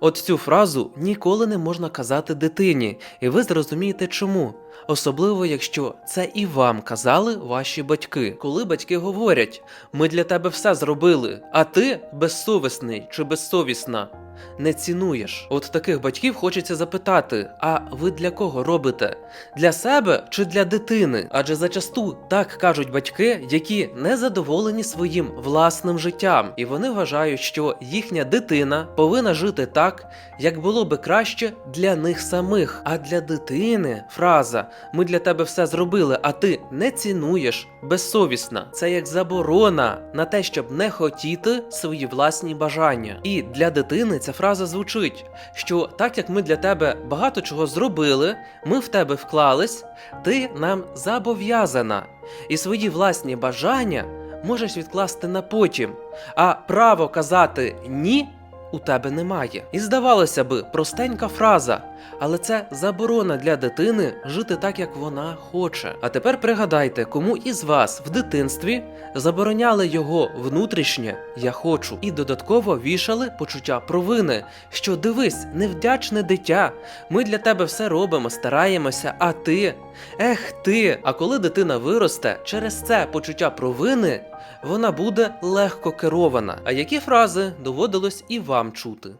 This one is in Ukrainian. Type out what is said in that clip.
От цю фразу ніколи не можна казати дитині, і ви зрозумієте чому. Особливо, якщо це і вам казали ваші батьки. Коли батьки говорять: ми для тебе все зробили, а ти безсовісний чи безсовісна. Не цінуєш. От таких батьків хочеться запитати: а ви для кого робите? Для себе чи для дитини? Адже зачасту так кажуть батьки, які не задоволені своїм власним життям, і вони вважають, що їхня дитина повинна жити так, як було би краще для них самих. А для дитини фраза Ми для тебе все зробили, а ти не цінуєш безсовісна. Це як заборона на те, щоб не хотіти свої власні бажання. І для дитини ця фраза звучить, що так як ми для тебе багато чого зробили, ми в тебе вклались, ти нам зобов'язана. І свої власні бажання можеш відкласти на потім, а право казати ні. У тебе немає. І здавалося би, простенька фраза, але це заборона для дитини жити так, як вона хоче. А тепер пригадайте, кому із вас в дитинстві забороняли його внутрішнє я хочу, і додатково вішали почуття провини, що дивись, невдячне дитя. Ми для тебе все робимо, стараємося, а ти. Ех ти! А коли дитина виросте, через це почуття провини вона буде легко керована. А які фрази доводилось і вам чути?